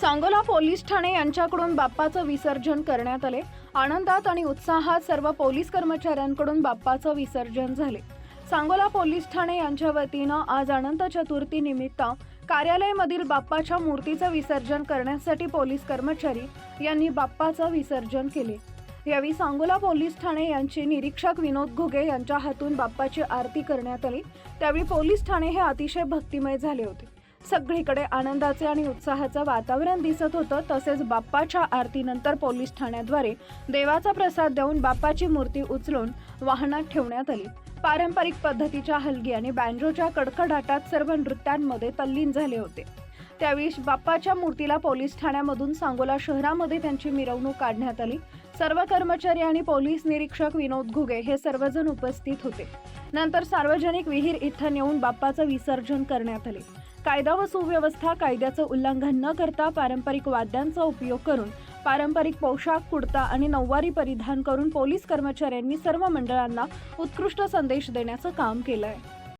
Sangola police Thane यांच्याकडून बाप्पाचं विसर्जन करण्यात आले. आनंदात आणि उत्साहात सर्व पोलीस कर्मचाऱ्यांकडून बाप्पाचं विसर्जन झाले. सांगोला पोलीस ठाणे यांच्या वतीनं आज अनंत चतुर्थी निमित्त कार्यालयामधील बाप्पाच्या मूर्तीचं विसर्जन करण्यासाठी पोलीस कर्मचारी यांनी बाप्पाचं विसर्जन केले. यावेळी सांगोला पोलीस ठाणे यांचे निरीक्षक विनोद घुगे यांच्या हातून बाप्पाची आरती करण्यात आली. त्यावेळी पोलीस ठाणे हे अतिशय भक्तिमय झाले होते. सगळीकडे आनंदाचे आणि उत्साहाचं वातावरण दिसत होतं. तसेच बाप्पाच्या आरतीनंतर पोलीस ठाण्याद्वारे देवाचा प्रसाद देऊन बाप्पाची मूर्ती उचलून वाहनात ठेवण्यात आली. पारंपरिक पद्धतीच्या हलगी आणि बँजोच्या कडकडाटात सर्व नृत्यांमध्ये तल्लीन झाले होते. त्यावेळी बाप्पाच्या मूर्तीला पोलीस ठाण्यामधून सांगोला शहरामध्ये त्यांची मिरवणूक काढण्यात आली. सर्व कर्मचारी आणि पोलीस निरीक्षक विनोद घुगे हे सर्वजण उपस्थित होते. नंतर सार्वजनिक विहीर इथं नेऊन बाप्पाचं विसर्जन करण्यात आले. कायदा व सुव्यवस्था कायद्याचं उल्लंघन न करता पारंपरिक वाद्यांचा उपयोग करून पारंपरिक पोशाख कुडता आणि नऊवारी परिधान करून पोलीस कर्मचाऱ्यांनी सर्व मंडळांना उत्कृष्ट संदेश देण्याचं काम केलं आहे